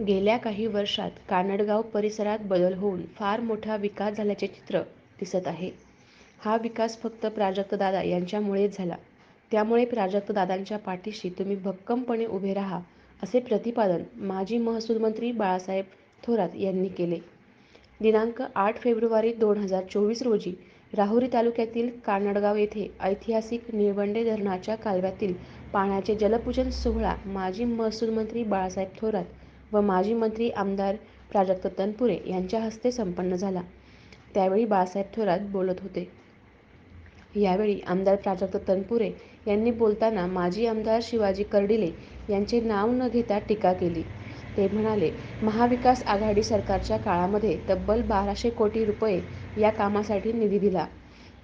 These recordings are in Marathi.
गेल्या काही वर्षात कानडगाव परिसरात बदल होऊन फार मोठा विकास झाल्याचे चित्र दिसत आहे. हा विकास फक्त प्राजक्तदादा यांच्यामुळेच झाला. त्यामुळे प्राजक्तदादांच्या पाठीशी तुम्ही भक्कमपणे उभे राहा, असे प्रतिपादन माजी महसूल मंत्री बाळासाहेब थोरात यांनी केले. दिनांक आठ फेब्रुवारी दोन हजार चोवीस रोजी राहुरी तालुक्यातील कानडगाव येथे ऐतिहासिक निळवंडे धरणाच्या कालव्यातील पाण्याचे जलपूजन सोहळा माजी महसूल मंत्री बाळासाहेब थोरात व माजी मंत्री आमदार प्राजक्त तनपुरे यांच्या हस्ते संपन्न झाला. त्यावेळी बाळासाहेब थोरात बोलत होते. यावेळी आमदार प्राजक्त तनपुरे यांनी बोलताना माजी आमदार शिवाजी कर्डिले यांचे नाव न घेता टीका केली. ते म्हणाले, महाविकास आघाडी सरकारच्या काळामध्ये तब्बल बाराशे कोटी रुपये या कामासाठी निधी दिला.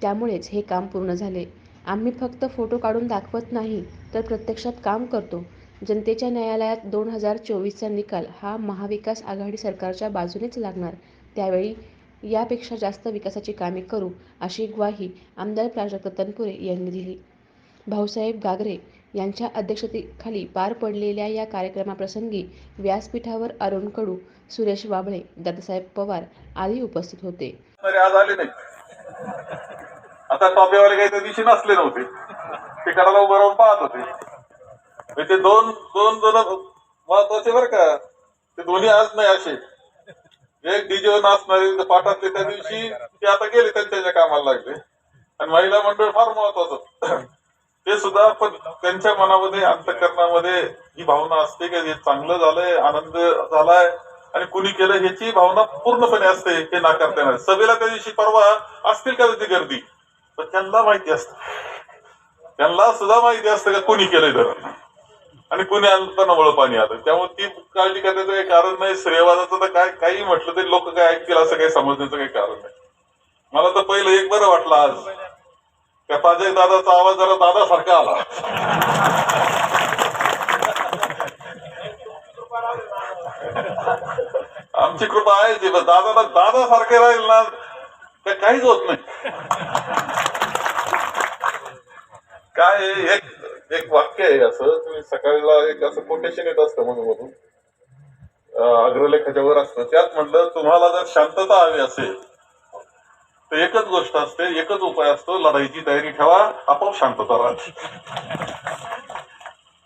त्यामुळेच हे काम पूर्ण झाले. आम्ही फक्त फोटो काढून दाखवत नाही तर प्रत्यक्षात काम करतो. जनतेच्या न्यायालयात दोन हजार चोवीसचा निकाल हा महाविकास आघाडी सरकारच्या बाजूनेच लागणार. त्यावेळी यापेक्षा जास्त विकासाची कामे करू, अशी ग्वाही आमदार प्राजक्त तनपुरे यांनी दिली. भाऊसाहेब गागरे यांच्या अध्यक्षतेखाली पार पडलेल्या या कार्यक्रमाप्रसंगी व्यासपीठावर अरुण कडू, सुरेश वाबळे, दादासाहेब पवार आदी उपस्थित होते. आज आले नाही आता टॉपेवाले काही त्या दिवशी नसले नव्हते ते करायला उभं राहून पाहत होते म्हणजे ते दोन दोन जण महत्त्वाचे बरं का. ते दोन्ही आज नाही असे. एक डीजे नाचणारे पाठातले त्या दिवशी ते आता गेले त्यांच्या कामाला लागले. आणि महिला मंडळ फार महत्वाचं. ते सुद्धा पण त्यांच्या मनामध्ये अंतकरणामध्ये ही भावना असते की हे चांगलं झालंय आनंद झालाय. आणि कुणी केलं ह्याची भावना पूर्णपणे असते हे नाकारता येणार सभेला त्या दिवशी परवा असतील का त्याची गर्दी? पण त्यांना माहिती असत. त्यांना सुद्धा माहिती असतं का कुणी केलंय धरण? आणि कुणी आणलं पाणी आता. त्यामुळे ती काळजी करण्याचं काही कारण नाही श्रेयवादाचं तर काय काही म्हटलं तरी लोक काय ऐकतील असं काही समजण्याचं काही कारण नाही. मला तर पहिलं एक बरं वाटलं आज. त्या पाजय दादाचा आवाज जरा दादासारखा आला. आमची कृपा आहे जी पण दादाला दादा सारखे राहील ना तर काहीच होत नाही काय आहे, एक एक वाक्य आहे असं तुम्ही एक असं कोटेशन येत असतं म्हणून मधून अग्रलेखाच्या वर असतं. त्यात म्हटलं तुम्हाला जर शांतता हवी असेल तर एकच गोष्ट असते एकच उपाय असतो लढाईची तयारी ठेवा आपोआप शांतता राहते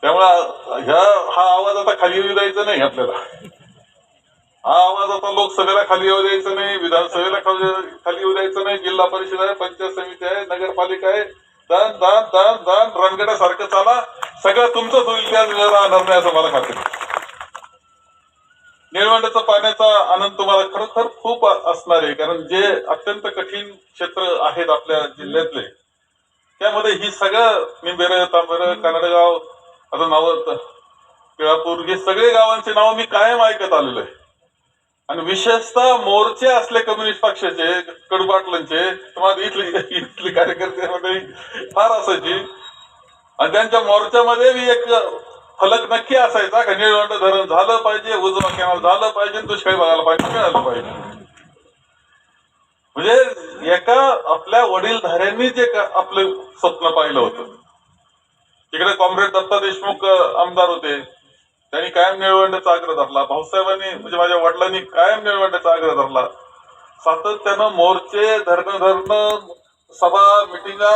त्यामुळे ह्या हा आवाज आता खाली येऊ द्यायचा नाही आपल्याला. हा आवाज आता लोकसभेला खाली येऊ द्यायचा नाही विधानसभेला खाली येऊ द्यायचा नाही जिल्हा परिषद आहे पंचायत समिती आहे नगरपालिका आहे दान दान दान दान रणगडासारखं चाला. सगळं तुमचंच होईल त्या राहणार नाही असं मला खात्री. निळवंड्याचा पाण्याचा आनंद तुम्हाला खरोखर खूप असणार आहे कारण जे अत्यंत कठीण क्षेत्र आहेत आपल्या जिल्ह्यातले त्यामध्ये ही सगळं निंबेर तांबेर कानडगाव आता नाव केळापूर हे सगळे गावांचे नाव मी कायम ऐकत आलेलो आहे. आणि विशेषतः मोर्चे असले कम्युनिस्ट पक्षाचे कडूपाटलांचे तुम्हाला इथले इथले कार्यकर्ते मंडळी फार असायची. आणि त्यांच्या मोर्चामध्ये बी एक फलक नक्की असायचा का निळवंड धरण झालं पाहिजे उजवा कॅनल झालं पाहिजे दुष्काळी बघायला पाहिजे मिळालं पाहिजे. म्हणजे एका आपल्या वडीलधाऱ्यांनी जे आपलं स्वप्न पाहिलं होतं. तिकडे कॉम्रेड दत्ता देशमुख आमदार होते. त्यांनी कायम निळवंड्याचा आग्रह धरला. भाऊसाहेबांनी म्हणजे माझ्या वडिलांनी कायम निळवंड्याचा आग्रह धरला. सातत्यानं मोर्चे धरणं धरणं सभा मिटिंगा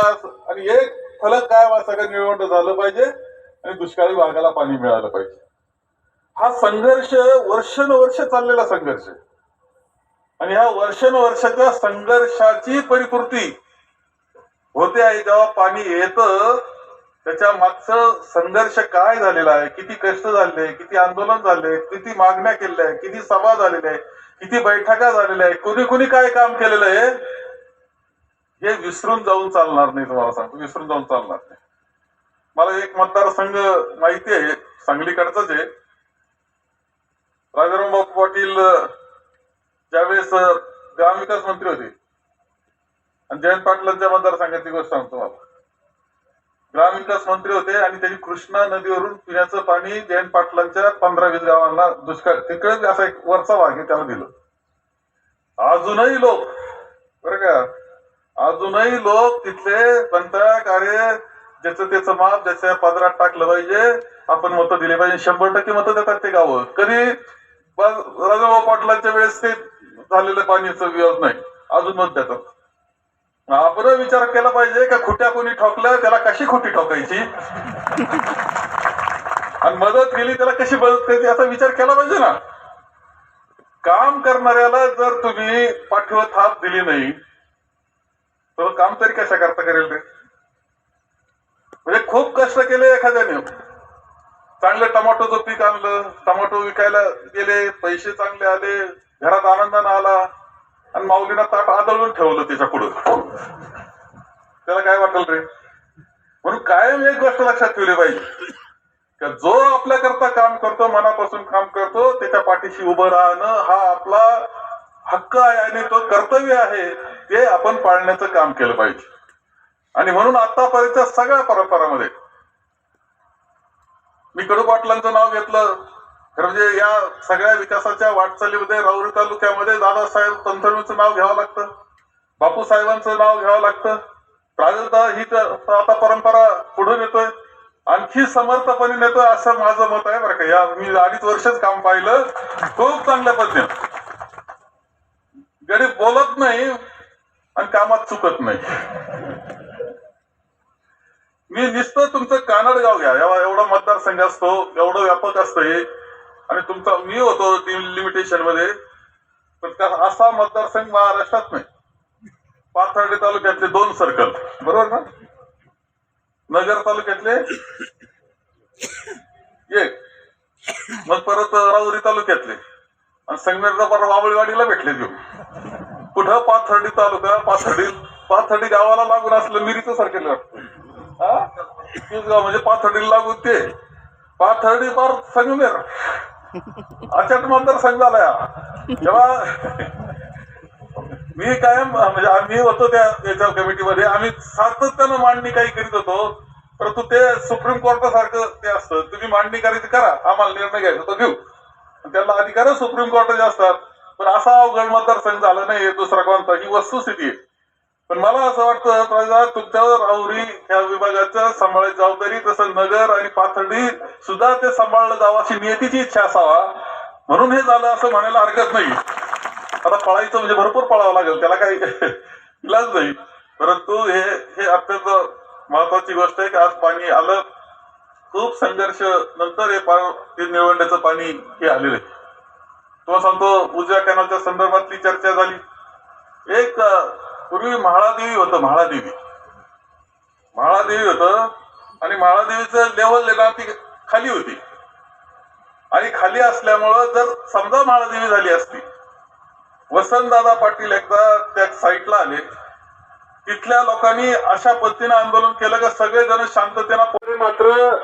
आणि एक फलक काय सगळं निळवंड झालं पाहिजे आणि दुष्काळी भागाला पाणी मिळालं पाहिजे. हा संघर्ष वर्षानुवर्ष चाललेला संघर्ष आणि ह्या वर्षानुवर्षाच्या संघर्षाची परिपूर्ती होते आहे जेव्हा पाणी येतं त्याच्या मागचं संघर्ष काय झालेला आहे? किती कष्ट झाले किती आंदोलन झाले किती मागण्या केलेल्या आहे? किती सभा झालेल्या आहे? किती बैठका झालेल्या आहे? कुणी कुणी काय काम केलेलं आहे? हे विसरून जाऊन चालणार नाही तुम्हाला सांगतो. विसरून जाऊन चालणार नाही. मला एक मतदारसंघ माहिती आहे. सांगलीकडचाच आहे. राजाराम बापू पाटील ज्यावेळेस ग्रामविकास मंत्री होते. आणि जयंत पाटलांच्या मतदारसंघातली गोष्ट सांगतो मला ग्रामविकास मंत्री होते आणि त्यांनी कृष्णा नदीवरून पिण्याचं पाणी जयंत पाटलांच्या पंधरा वीस गावांना दुष्काळ तिकडे असा एक वरचा भाग आहे त्याला दिलं. अजूनही लोक बरं का? अजूनही लोक तिथले म्हणतात कार्य ज्याचं त्याचं माप ज्याच्या पदरात टाकलं पाहिजे आपण मतं दिले पाहिजे. शंभर टक्के मतं देतात ते गावं. कधी बस राजाभाऊ पाटलांच्या वेळेस ते झालेलं पाणीचं विरोध नाही. अजून मत देतात. आपण विचार केला पाहिजे का खुट्या कोणी ठोकलं त्याला कशी खुटी ठोकायची? आणि मदत केली त्याला कशी मदत करायची याचा विचार केला पाहिजे ना. काम करणाऱ्याला जर तुम्ही पाठीवर थाप दिली नाही तर काम तरी कशा करता करेल रे? म्हणजे खूप कष्ट केले एखाद्याने. चांगलं टमाटोचं पीक आणलं टमाटो विकायला गेले पैसे चांगले आले घरात आनंदानं आला. आणि माऊलीनं ताट आदळून ठेवलं त्याच्या पुढं. त्याला काय वाटल रे? म्हणून कायम एक गोष्ट लक्षात ठेवली पाहिजे. का जो आपल्याकरता काम करतो मनापासून काम करतो त्याच्या पाठीशी उभं राहणं हा आपला हक्क आहे आणि तो कर्तव्य आहे ते आपण पाळण्याचं काम केलं पाहिजे. आणि म्हणून आतापर्यंत सगळ्या परंपरामध्ये मी कडू पाटलांचं नाव घेतलं. खरं म्हणजे या सगळ्या विकासाच्या वाटचालीमध्ये राऊरी तालुक्यामध्ये दादासाहेब तंत्रवीचं नाव घ्यावं लागतं. बापूसाहेबांचं नाव घ्यावं लागतं. प्राजक्ता ही आता परंपरा पुढे नेतोय. आणखी समर्थपणे नेतोय असं माझं मत आहे बरं का. या मी अडीच वर्षच काम पाहिलं. खूप चांगल्या पद्धतीने. गरीब बोलत नाही आणि कामात चुकत नाही. मी निसतं तुमचं कानड गाव घ्या. एवढा मतदारसंघ असतो एवढं व्यापक असतं हे. आणि तुमचा मी होतो लिमिटेशनमध्ये पण त्या असा मतदारसंघ महाराष्ट्रात नाही. पाथर्डी तालुक्यातले दोन सर्कल बरोबर ना? नगर तालुक्यातले एक. मग परत राऊरी तालुक्यातले. आणि संगमेरचा परत वाबळीवाडीला भेटले घेऊन कुठं? पाथर्डी तालुका पाथर्डी पाथर्डी गावाला लागून असलं मिरीचं सर्कल वाटतं म्हणजे पाथर्डीला लागून ते. पाथर्डी पार संगमेर. अचाट मतदारसंघ जेव्हा मी कायम म्हणजे आम्ही होतो त्या याच्या कमिटीमध्ये. आम्ही सातत्यानं मांडणी काही करीत होतो. परंतु ते सुप्रीम कोर्टासारखं ते असतं. तुम्ही मांडणी करायची करा. आम्हाला निर्णय घ्यायचा तो घेऊ. त्याला अधिकार सुप्रीम कोर्टाचे असतात. पण असा अवघड मतदारसंघ झाला नाही दुसरा कोणता? ही वस्तुस्थिती आहे. पण मला असं वाटतं प्रजा तुमच्यावर आवरी ह्या विभागाचं सांभाळायची जबाबदारी तसं नगर आणि पाथर्डी सुद्धा ते सांभाळलं जावं अशी नियतीची इच्छा असावा. म्हणून हे झालं असं म्हणायला हरकत नाही. आता पळायचं म्हणजे भरपूर पळावं लागेल त्याला काही इलाज नाही. परंतु हे हे अत्यंत महत्वाची गोष्ट आहे की आज पाणी आलं. खूप संघर्ष नंतर हे पा- ते निळवंड्याचं पाणी हे आलेलं आहे. तुम्हाला सांगतो उजव्या कॅनलच्या संदर्भातली चर्चा झाली. एक पूर्वी म्हाळादेवी होतं म्हाळादेवी. म्हाळादेवी होतं आणि म्हाळादेवीचं लेवल ना ती खाली होती. आणि खाली असल्यामुळं जर समजा म्हाळादेवी झाली असती वसंतदादा पाटील एकदा त्या साईटला आले. तिथल्या लोकांनी अशा पद्धतीने आंदोलन केलं का सगळेजण शांततेनं मात्र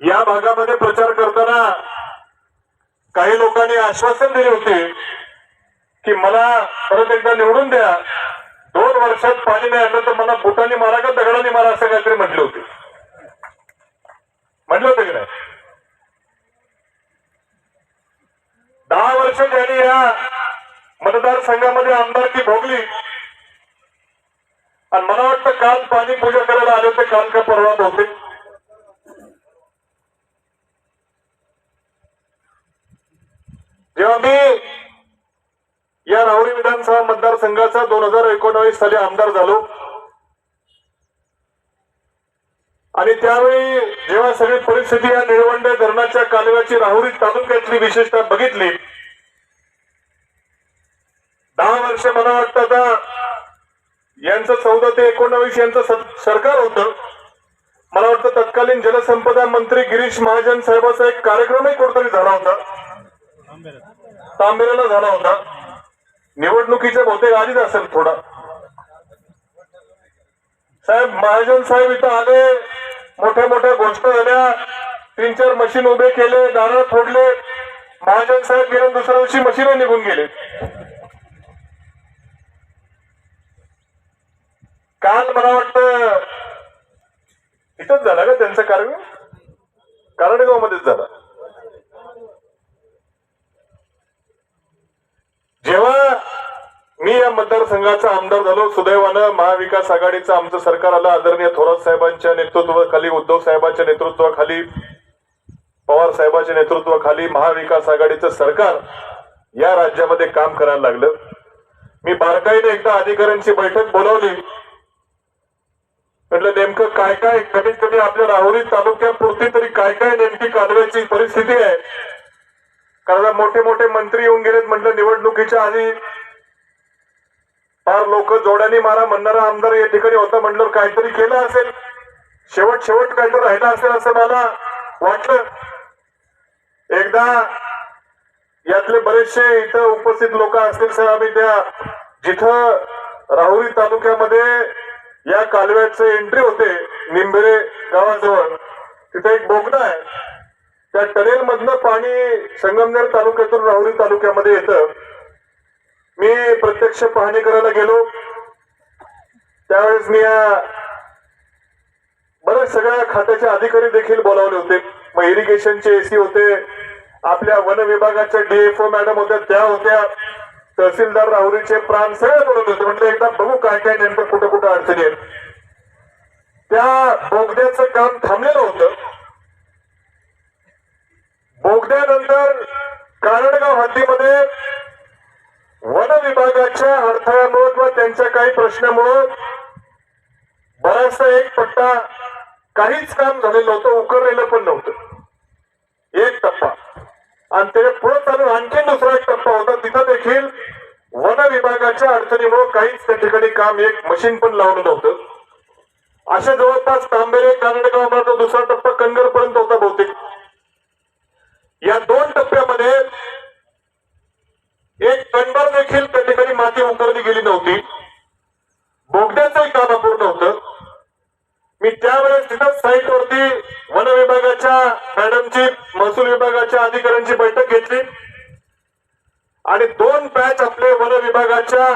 या भागामध्ये प्रचार करताना काही लोकांनी आश्वासन दिले होते. की मला परत एकदा निवडून द्या. दोन वर्षात पाणी नाही आलं तर मला बुटाने मारा का दगडाने मारा असं काहीतरी म्हटले होते. म्हटलं होतं की नाही? दहा वर्ष त्यांनी या मतदारसंघामध्ये आमदारकी भोगली आणि मला वाटतं काल पाणी पूजा करायला आले होते काल का परवा होते जेव्हा मी या राहुरी विधानसभा मतदारसंघाचा दोन हजार एकोणावीस साली आमदार झालो. आणि त्यावेळी जेव्हा सगळी परिस्थिती या निळवंडे धरणाच्या कालव्याची राहुरी तालुक्यातली विशेषता बघितली दहा वर्ष मला वाटतं आता यांचं चौदा ते एकोणावीस यांचं सरकार होतं. मला वाटतं तत्कालीन जलसंपदा मंत्री गिरीश महाजन साहेबाचा एक कार्यक्रमही कुठतरी झाला होता. तांबेऱ्याला झाला होता. निवडणुकीच्या बहुतेक आधीच असेल थोडा. साहेब महाजन साहेब इथं आले मोठ्या मोठ्या गोष्ट झाल्या तीन चार मशीन उभे केले नारळ फोडले महाजन साहेब गेले दुसऱ्या दिवशी मशीन निघून गेले. काल मला वाटतं इथंच झालं का त्यांचं कार्यक्रम? कराडगाव मध्येच झाला. जेव्हा मी या मतदारसंघाचा आमदार झालो सुदैवानं महाविकास आघाडीचं आमचं सरकार आलं. आदरणीय थोरात साहेबांच्या नेतृत्वाखाली उद्धव साहेबांच्या नेतृत्वाखाली पवार साहेबांच्या नेतृत्वाखाली महाविकास आघाडीचं सरकार या राज्यामध्ये काम करायला लागलं. मी बारकाईने एकदा अधिकाऱ्यांची बैठक बोलावली. म्हटलं नेमकं काय काय कमीत कमी आपल्या राहुरी तालुक्यापुरती तरी काय काय नेमकी कालव्याची परिस्थिती आहे? कारण मोठे मोठे मंत्री येऊन गेलेत म्हटलं निवडणुकीच्या आधी फार लोक जोड्याने मारा म्हणणारा आमदार या ठिकाणी होता म्हटलं काहीतरी केलं असेल. शेवट शेवट काहीतरी राहिला असेल असं मला वाटलं. एकदा यातले बरेचसे इथं उपस्थित लोक असतील सर आम्ही त्या जिथं राहुरी तालुक्यामध्ये या कालव्याचे एंट्री होते निंबेरे गावाजवळ तिथे एक बोगदा आहे. त्या टनेल मधनं पाणी संगमनेर तालुक्यातून राहुरी तालुक्यामध्ये येतं. मी प्रत्यक्ष पाहणी करायला गेलो. त्यावेळेस मी या बरेच सगळ्या खात्याचे अधिकारी देखील बोलावले होते. मग इरिगेशनचे एसी होते. आपल्या वन विभागाच्या डीएफओ मॅडम होत्या त्या होत्या. तहसीलदार राहुरीचे प्राण सगळे बोलत होते. म्हणजे एकदा बघू काय काय नेमकं कुठं कुठं अडचणी आहेत. त्या बोगद्याचं काम थांबलेलं होतं. बोगद्यानंतर कारणगाव हद्दीमध्ये वन विभागाच्या अडथळ्यामुळे किंवा त्यांच्या काही प्रश्नामुळं बराचसा एक पट्टा काहीच काम झालेलं नव्हतं उकरलेलं पण नव्हतं. एक टप्पा. आणि त्याच्या पुढे चालू आणखी दुसरा एक टप्पा होता. तिथं देखील वन विभागाच्या अडचणीमुळे काहीच त्या ठिकाणी काम एक मशीन पण लावलं नव्हतं. अशा जवळपास तांबेरे कानडगाव मला दुसरा टप्पा कनगर पर्यंत होता बहुतेक या दोन टप्प्यामध्ये एक कणभर देखील त्या ठिकाणी माती उतरली गेली नव्हती बोगद्याचंही काम अपूर्ण होतं मी त्यावेळेस तिथंच साईटवरती वन विभागाच्या मॅडमची महसूल विभागाच्या अधिकाऱ्यांची बैठक घेतली आणि दोन पॅच आपले वन विभागाच्या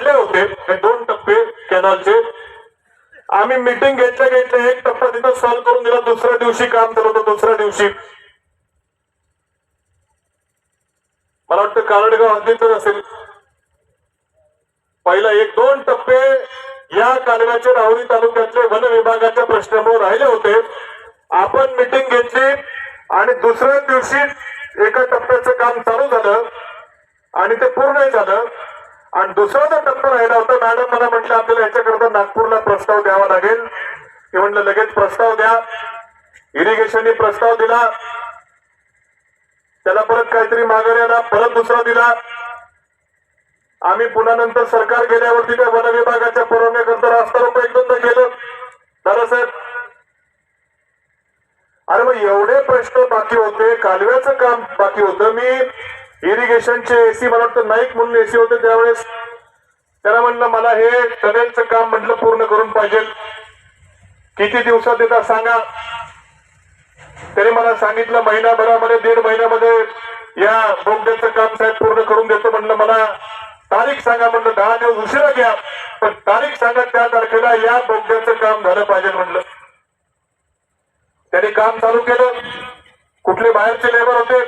प्रश्नामुळे होते हे दोन टप्पे कॅनलचे आम्ही मिटिंग घेतल्या घेतल्या एक टप्पा तिथं सॉल्व्ह करून दिला दुसऱ्या दिवशी काम केलं होतं दुसऱ्या दिवशी. मला वाटतं कारडगाव हद्दीतच असेल. पहिला एक दोन टप्पे या कालव्याचे राहुरी तालुक्यातले वन विभागाच्या प्रश्नामुळे राहिले होते. आपण मिटिंग घेतली आणि दुसऱ्या दिवशी एका टप्प्याचं काम चालू झालं आणि ते पूर्ण झालं. आणि दुसरा जो टप्पा राहिला होता मॅडम मला म्हटलं आपल्याला याच्याकरता नागपूरला प्रस्ताव द्यावा लागेल. ते म्हटलं लगेच प्रस्ताव द्या. इरिगेशनने प्रस्ताव दिला. त्याला परत काहीतरी माघारी आला परत दुसरा दिला. आम्ही पुन्हा नंतर सरकार गेल्यावरती त्या वन विभागाच्या परवान्याकरता रास्ता रोप एक दोनदा केलं. दादासाहेब. अरे मग एवढे प्रश्न बाकी होते कालव्याचं काम बाकी होतं. मी इरिगेशनचे एसी मला वाटतं नाईक म्हणून एसी होते त्यावेळेस. त्याला म्हणलं मला हे टनेलचं काम म्हटलं पूर्ण करून पाहिजे. किती दिवसात देता सांगा. त्याने मला सांगितलं महिनाभरामध्ये दीड महिन्यामध्ये या बोगद्याचं काम साहेब पूर्ण करून देतो. म्हणलं मला तारीख सांगा. म्हणलं दहा दिवस उशिरा घ्या पण तारीख सांगा त्या तारखेला या बोगद्याचं काम झालं पाहिजे. म्हणलं. त्याने काम चालू केलं. कुठले बाहेरचे लेबर होते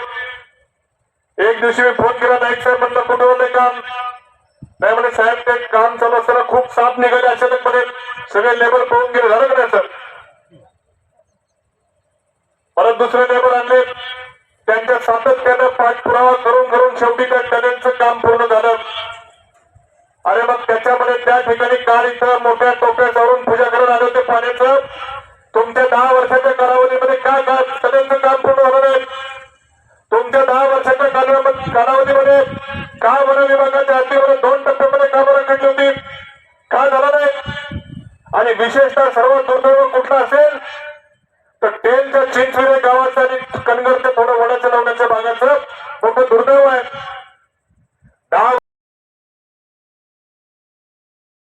एक दिवशी मी फोन केला नाईक साहेब म्हणलं कुठं होते काम? नाही म्हणे साहेब ते काम चालू असताना खूप साप निघाले अचानक मध्ये सगळे लेबर पळून गेले. झालं का नाही सर? परत दुसरे लेबर आणले. त्यांच्या सातत्यानं पाठपुरावा करून करून शेवटी त्या टनेलचं काम पूर्ण झालं. अरे मग त्याच्यामध्ये त्या ठिकाणी कार इथं मोठ्या टोप्या चालून पूजा करायला आले होते पाण्याचं. तुमच्या दहा वर्षाच्या कालावधीमध्ये का का टनेलचं काम पूर्ण झालं नाही? तुमच्या दहा वर्षाच्या कालावधीमध्ये का वन विभागाच्या हद्दीमध्ये दोन टप्प्यामध्ये का बरं घडली होती? का झाला नाही? आणि विशेषतः सर्वात दुर्दैव कुठला असेल? तर तेलच्या चिंचवीर